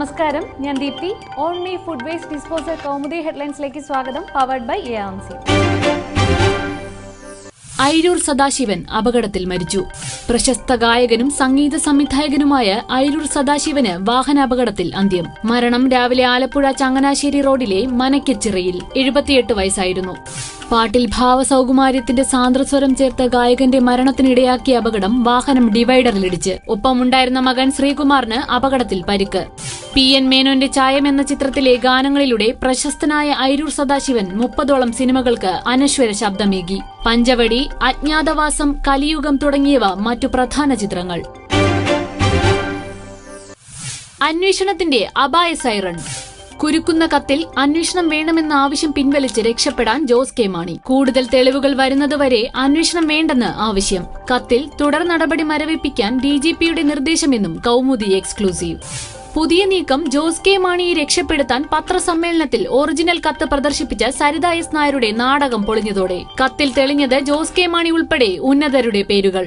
നമസ്കാരം. ഞാൻ Deepthi. On me food waste disposal Kaumudi ഹെഡ്ലൈൻസിലേക്ക് സ്വാഗതം powered by A RMC Airoor Sadasivan അപകടത്തിൽ മരിച്ചു. പ്രശസ്ത ഗായകനും സംഗീത സംവിധായകനുമായ ഐരൂർ സദാശിവന് വാഹനാപകടത്തിൽ അന്ത്യം. മരണം രാവിലെ ആലപ്പുഴ ചങ്ങനാശ്ശേരി റോഡിലെ മനക്കച്ചിറയിൽ എഴുപത്തിയെട്ട് വയസ്സായിരുന്നു. പാട്ടിൽ ഭാവസൗകുമാര്യത്തിന്റെ സാന്ദ്രസ്വരം ചേർത്ത ഗായകന്റെ മരണത്തിനിടയാക്കിയ അപകടം വാഹനം ഡിവൈഡറിലിടിച്ച്. ഒപ്പമുണ്ടായിരുന്ന മകൻ ശ്രീകുമാറിന് അപകടത്തിൽ പരിക്ക്. പി എൻ മേനോന്റെ ചായം എന്ന ചിത്രത്തിലെ ഗാനങ്ങളിലൂടെ പ്രശസ്തനായ ഐരൂർ സദാശിവൻ മുപ്പതോളം സിനിമകൾക്ക് അനശ്വര ശബ്ദമേകി. പഞ്ചവടി അജ്ഞാതവാസം കലിയുഗം തുടങ്ങിയവ മറ്റു പ്രധാന ചിത്രങ്ങൾ. അന്വേഷണത്തിന്റെ അപായ സൈറൺ. കുരുക്കുന്ന കത്തിൽ അന്വേഷണം വേണമെന്ന ആവശ്യം പിൻവലിച്ച് രക്ഷപ്പെടാൻ ജോസ് കെ മാണി. കൂടുതൽ തെളിവുകൾ വരുന്നതുവരെ അന്വേഷണം വേണ്ടെന്ന് ആവശ്യം. കത്തിൽ തുടർ നടപടി മരവിപ്പിക്കാൻ ഡിജിപിയുടെ നിർദ്ദേശമെന്നും കൗമുദി എക്സ്ക്ലൂസീവ്. പുതിയ നീക്കം ജോസ് കെ മാണിയെ രക്ഷപ്പെടുത്താൻ പത്രസമ്മേളനത്തിൽ ഒറിജിനൽ കത്ത് പ്രദർശിപ്പിച്ച സരിത എസ് നായരുടെ നാടകം പൊളിഞ്ഞതോടെ കത്തിൽ തെളിഞ്ഞത് ജോസ് കെ മാണി ഉൾപ്പെടെ ഉന്നതരുടെ പേരുകൾ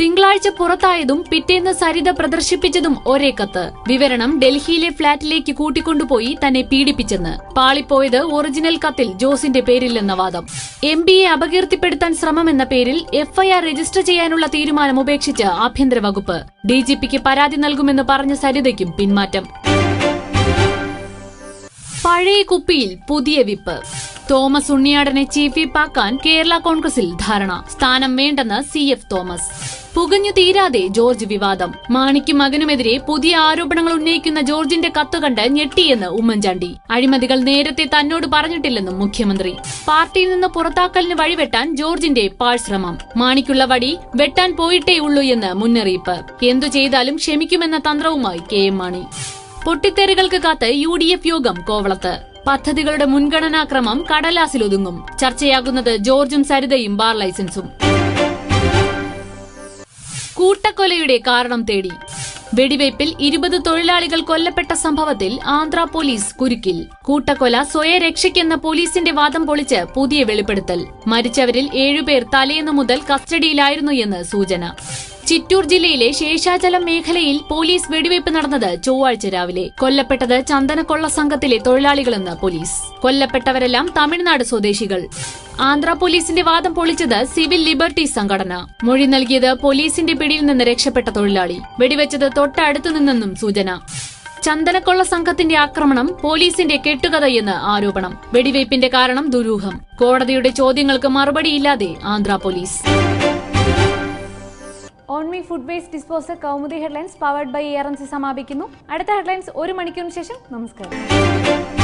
തിങ്കളാഴ്ച പുറത്തായതും പിറ്റേന്ന് സരിത പ്രദർശിപ്പിച്ചതും ഒരേ കത്ത്. വിവരണം ഡൽഹിയിലെ ഫ്ളാറ്റിലേക്ക് കൂട്ടിക്കൊണ്ടുപോയി തന്നെ പീഡിപ്പിച്ചെന്ന്. പാളിപ്പോയത് ഒറിജിനൽ കത്തിൽ ജോസിന്റെ പേരില്ലെന്ന വാദം. എം ബിയെ അപകീർത്തിപ്പെടുത്താൻ ശ്രമമെന്ന പേരിൽ എഫ്ഐആർ രജിസ്റ്റർ ചെയ്യാനുള്ള തീരുമാനം ഉപേക്ഷിച്ച് ആഭ്യന്തര വകുപ്പ്. ഡിജിപിക്ക് പരാതി നൽകുമെന്ന് പറഞ്ഞ സരിതയ്ക്കും പിന്മാറ്റം. പഴയ കുപ്പിയിൽ പുതിയ വിപ്പ്. തോമസ് ഉണ്ണിയാടനെ ചീഫ് വിപ്പാക്കാൻ കേരള കോൺഗ്രസിൽ ധാരണ. സ്ഥാനം വേണ്ടെന്ന് സി എഫ് തോമസ്. പുകഞ്ഞു തീരാതെ ജോർജ് വിവാദം. മാണിക്കും മകനുമെതിരെ പുതിയ ആരോപണങ്ങൾ ഉന്നയിക്കുന്ന ജോർജിന്റെ കത്ത് കണ്ട് ഞെട്ടിയെന്ന് ഉമ്മൻചാണ്ടി. അഴിമതികൾ നേരത്തെ തന്നോട് പറഞ്ഞിട്ടില്ലെന്നും മുഖ്യമന്ത്രി. പാർട്ടിയിൽ നിന്ന് പുറത്താക്കലിന് വഴിവെട്ടാൻ ജോർജിന്റെ പാഴ്ശ്രമം മാണിക്കുള്ള വടി വെട്ടാൻ പോയിട്ടേ ഉള്ളൂ എന്ന് മുന്നറിയിപ്പ്. എന്തു ചെയ്താലും ക്ഷമിക്കുമെന്ന തന്ത്രവുമായി കെ എം മാണി. പൊട്ടിത്തെറികൾക്ക് കാത്ത് യു ഡി എഫ് യോഗം കോവളത്ത്. പദ്ധതികളുടെ മുൻഗണനാക്രമം കടലാസിലൊതുങ്ങും. ചർച്ചയാകുന്നത് ജോർജും സരിതയും ബാർ ലൈസൻസും. കൂട്ടക്കൊലയുടെ കാരണം തേടി. വെടിവയ്പിൽ ഇരുപത് തൊഴിലാളികൾ കൊല്ലപ്പെട്ട സംഭവത്തിൽ ആന്ധ്ര പോലീസ് കുരുക്കിൽ. കൂട്ടക്കൊല സ്വയരക്ഷയ്ക്കെന്ന പോലീസിന്റെ വാദം പൊളിച്ച് പുതിയ വെളിപ്പെടുത്തൽ. മരിച്ചവരിൽ ഏഴുപേർ തലേന്ന് മുതൽ കസ്റ്റഡിയിലായിരുന്നു എന്ന് സൂചന. ചിറ്റൂർ ജില്ലയിലെ ശേഷാചലം മേഖലയിൽ പോലീസ് വെടിവയ്പ് നടന്നത് ചൊവ്വാഴ്ച രാവിലെ. കൊല്ലപ്പെട്ടത് ചന്ദനക്കൊള്ള സംഘത്തിലെ തൊഴിലാളികളെന്ന് പോലീസ്. കൊല്ലപ്പെട്ടവരെല്ലാം തമിഴ്നാട് സ്വദേശികൾ. ആന്ധ്ര പോലീസിന്റെ വാദം പൊളിച്ചത് സിവിൽ ലിബർട്ടി സംഘടന. മൊഴി നൽകിയത് പോലീസിന്റെ പിടിയിൽ നിന്ന് രക്ഷപ്പെട്ട തൊഴിലാളി. വെടിവെച്ചത് തൊട്ടടുത്തു നിന്നെന്നും സൂചന. ചന്ദനക്കൊള്ള സംഘത്തിന്റെ ആക്രമണം പോലീസിന്റെ കെട്ടുകഥയെന്ന് ആരോപണം. വെടിവയ്പിന്റെ കാരണം ദുരൂഹം. കോടതിയുടെ ചോദ്യങ്ങൾക്ക് മറുപടിയില്ലാതെ Andhra police. On me food waste disposal Kaumudi headlines powered by A R M C സമാപിക്കുന്നു. അടുത്ത ഹെഡ്ലൈൻസ് ഒരു മണിക്കൂറിന് ശേഷം. നമസ്കാരം.